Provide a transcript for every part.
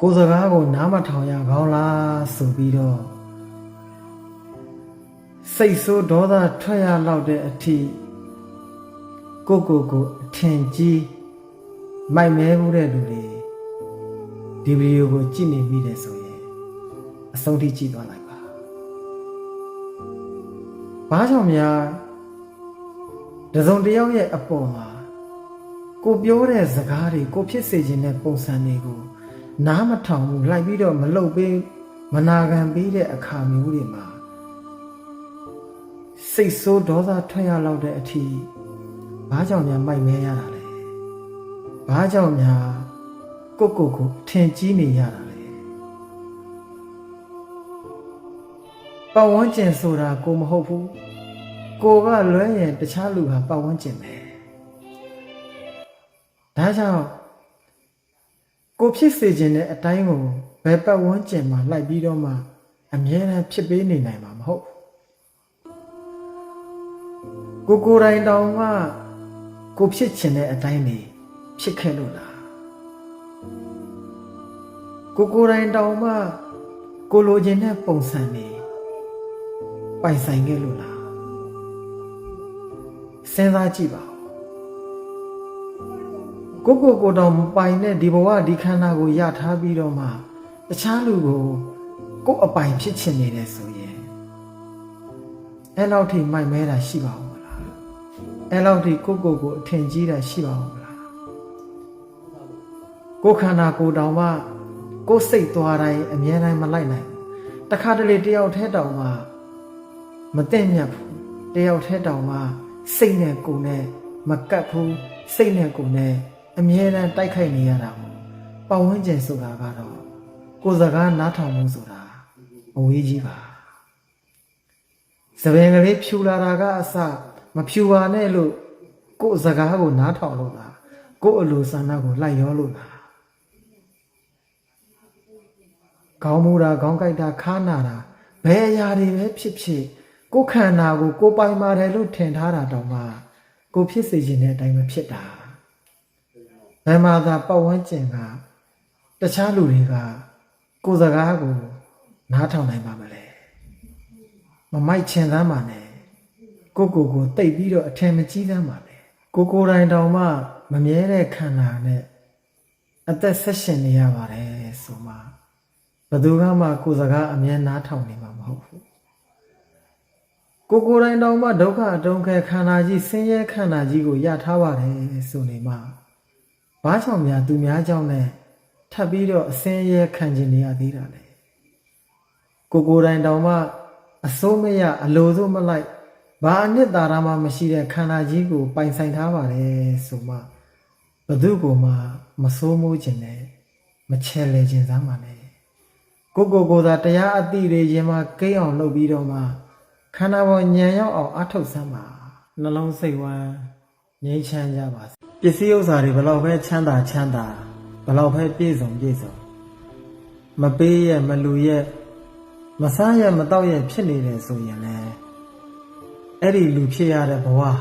ကိုယ်စကားကိုနားမထောင်ရကောင်းလားဆိုပြီးတော့စိတ်ဆိုးဒေါသထွက်ရလောက်တဲ့အထိကိုကိုကိုအထင်ကြီးမိုက်မဲမှုတဲ့လူတွေဒီဗီဒီယိုကိုကြည့်နေပြီတယ်ဆိုရင်အဆုံးထိကြည့်သွားလိုက်ပါဘာကြောင့်များတစုံတစ်ယောက်ရဲ့အပေါ်မှာကိုပြောတဲ့စကားတွေကိုဖြစ်စေခြင်းတဲ့ပုံစံတွေကို နားမထောင်ဘူးလိုက်ပြီးတော့မလုပ်ပေးမနာခံပေးတဲ့အခါမျိုးတွေမှာစိတ်ဆိုးဒေါသထွက်ရလောက်တဲ့အထိဘာကြောင့်များမိုက်မဲရတာလဲဘာကြောင့်များကိုကိုကိုထင်ကြီးနေရတာလဲပတ်ဝန်းကျင်ဆိုတာကိုမဟုတ်ဘူးကိုကလွဲရင်တခြားလူဟာပတ်ဝန်းကျင်ပဲဒါကြောင့် ကိုဖြစ်စေခြင်းတဲ့အတိုင်းကိုဘယ်ပတ်ဝန်းကျင်မှာလိုက်ပြီးတော့မှအမြဲတမ်းဖြစ်ပေးနေနိုင်မှာမဟုတ်ဘူးကိုကိုယ်တိုင်တောင်မှကိုဖြစ်ခြင်းတဲ့အတိုင်းနေဖြစ်ခဲ့လို့လားကိုကိုယ်တိုင်တောင်မှကိုလိုချင်တဲ့ပုံစံနေပိုင်ဆိုင်ခဲ့လို့လားစဉ်းစားကြည့်ပါဦး ကိုကိုကိုတောင်မပိုင်တဲ့ဒီဘဝဒီခန္ဓာကိုရထားပြီးတော့မှတခြားလူကိုကိုယ်အပိုင်ဖြစ်ချင်နေတယ်ဆိုရင်အဲ့လောက်ထိမိုက်မဲတာရှိပါဦးမလားအဲ့လောက်ထိကိုကိုကိုအထင်ကြီးတာရှိပါဦးမလားကိုယ်ခန္ဓာကိုယ်တောင်မှကိုယ်စိတ်သွားတိုင်းအမြဲတမ်းမလိုက်နိုင်ဘူးတခါတလေတယောက်ထဲတောင်မှမသိမြတ်ဘူးတယောက်ထဲတောင်မှစိတ်နဲ့ကိုယ်နဲ့မကပ်ဘူးစိတ်နဲ့ကိုယ်နဲ့ အမြဲတမ်းတိုက်ခိုက်နေရတာမို့ပတ်ဝန်းကျင်ဆိုတာကတော့ကိုယ်စကားနားထောင်မှုဆိုတာအဝေးကြီးပါသပင်ကလေးဖြူလာတာကအစမဖြူပါနဲ့လို့ကိုယ်စကားကိုနားထောင်လို့လားကိုယ်အလိုဆန္ဒကိုလိုက်ရောလို့လားခေါင်းမူတာခေါင်းကိုက်တာခါနာတာဘယ်အရာတွေပဲဖြစ်ဖြစ်ကိုယ်ခန္ဓာကိုကိုယ်ပိုင်ပါတယ်လို့ထင်ထားတာတောင်မှကိုယ်ဖြစ်စေခြင်းတဲ့အတိုင်းပဲဖြစ်တာ ဘယ်မှာသာပတ်ဝန်းကျင်ကတခြားလူတွေကကိုယ်စကားကိုနားထောင်နိုင်ပါမလဲမမိုက်ချင်သမ်းပါနဲ့ကိုကိုကိုတိတ်ပြီးတော့အထင်မကြီးသမ်းပါနဲ့ကိုကိုယ်တိုင်တောင်မှမမြဲတဲ့ခန္ဓာနဲ့အသက်ဆက်ရှင်နေရပါတယ်ဆိုမှဘယ်သူကမှကိုယ်စကားအမြဲနားထောင်နေမှာမဟုတ်ဘူးကိုကိုယ်တိုင်တောင်မှဒုက္ခအတုံးခဲခန္ဓာကြီးဆင်းရဲခန္ဓာကြီးကိုရထားပါတယ်ဆိုနေမှ ဘာကြောင့်များသူများကြောင့်နဲ့ထပ်ပြီးတော့အစင်းရဲခံကျင်နေရသေးတာလဲကိုကိုယ်တိုင်တောင်မှအစိုးမရအလိုစိုးမလိုက်ဘာအနှစ်သာရမှမရှိတဲ့ခန္ဓာကြီးကို ပိုင်ဆိုင်ထားပါတယ်ဆိုမှဘသူကိုမှမစိုးမိုးခြင်းနဲ့မချဲလေခြင်းစမ်းပါနဲ့ကိုကိုကိုယ်သာတရားအတိတွေရင်မှကိန်းအောင်လုပ်ပြီးတော့မှခန္ဓာပေါ်ညံရောက်အောင်အထုတ်စမ်းပါနှလုံးစိတ်ဝမ်းငြိမ်းချမ်းကြပါစေ ပစ္စည်းဥစ္စာတွေဘယ်လောက်ပဲချမ်းသာချမ်းသာဘယ်လောက်ပဲပြည့်စုံပြည့်စုံမပေးရမလူရမစားရမတော့ရဖြစ်နေတယ်ဆိုရင်လည်းအဲ့ဒီလူဖြစ်ရတဲ့ဘဝဟာ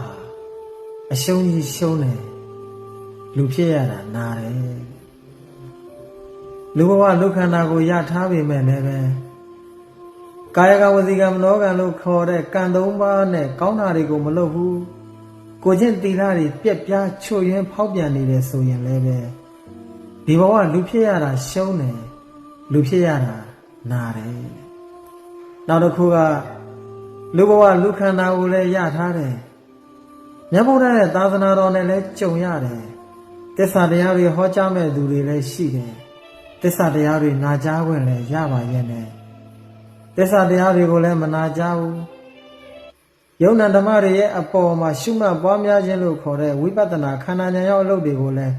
အရှုံးကြီးရှုံးတယ်လူဖြစ်ရတာနာတယ်လူဘဝလူခန္ဓာကိုရထားပေမဲ့လည်းပဲကာယကဝစီကမနောကံလို့ခေါ်တဲ့ကံသုံးပါးနဲ့ကောင်းတာတွေကိုမလုပ်ဘူး ကိုချင်းတီလာတွေပြက်ပြားချွတ်ယွင်းဖောက်ပြန်နေတယ်ဆိုရင်လည်းပဲဒီဘဝလူဖြစ်ရတာရှုံးတယ်လူဖြစ်ရတာနာတယ်နောက်တစ်ခုကလူဘဝလူခန္ဓာကိုလည်းရထားတယ်မြတ်ဗုဒ္ဓရဲ့သာသနာတော်နဲ့လည်းကြုံရတယ်သစ္စာတရားတွေဟောကြားမဲ့သူတွေလည်းရှိတယ်သစ္စာတရားတွေနာကြားခွင့်လည်းရပါရဲ့နဲ့သစ္စာတရားတွေကိုလည်းမနာကြားဘူး ယုံနာဓမ္မတွေရဲ့အပေါ်မှာရှုမှတ်ပွားများခြင်းလို့ခေါ်တဲ့ဝိပဿနာခန္ဓာဉာဏ်ရောက်အလုပ်တွေကိုလည်း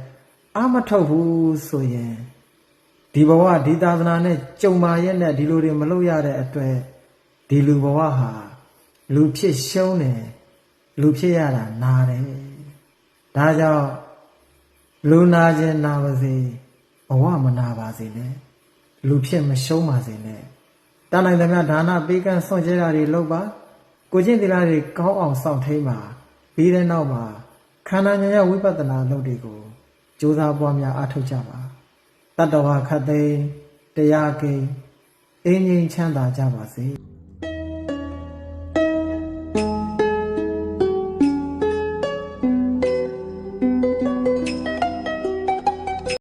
အာမထုတ်ဘူးဆိုရင်ဒီဘဝဒီသာသနာနဲ့ကြုံပါရဲ့နဲ့ဒီလိုတွေမလုပ်ရတဲ့အတွက်ဒီလူဘဝဟာလူဖြစ်ရှုံးတယ်လူဖြစ်ရတာနာတယ်ဒါကြောင့်လူနာခြင်းနာပါစေဘဝမနာပါစေနဲ့လူဖြစ်မရှုံးပါစေနဲ့တန်နိုင်သမျှဒါနပေးကမ်းဆွန့်ကြဲတာတွေလုပ်ပါ ကိုချင်းသီလတွေကောင်းအောင်စောင့်ထိန်ပါပြီးတဲ့နောက်မှာခန္ဓာဉာဏ်ရဝိပဿနာလုပ်တွေကိုကြိုးစားပွားများအားထုတ်ကြပါတတ္တဝါခတ်သိမ်းတရားကိန်းအင်းငိမ့်ချမ်းသာကြပါစေ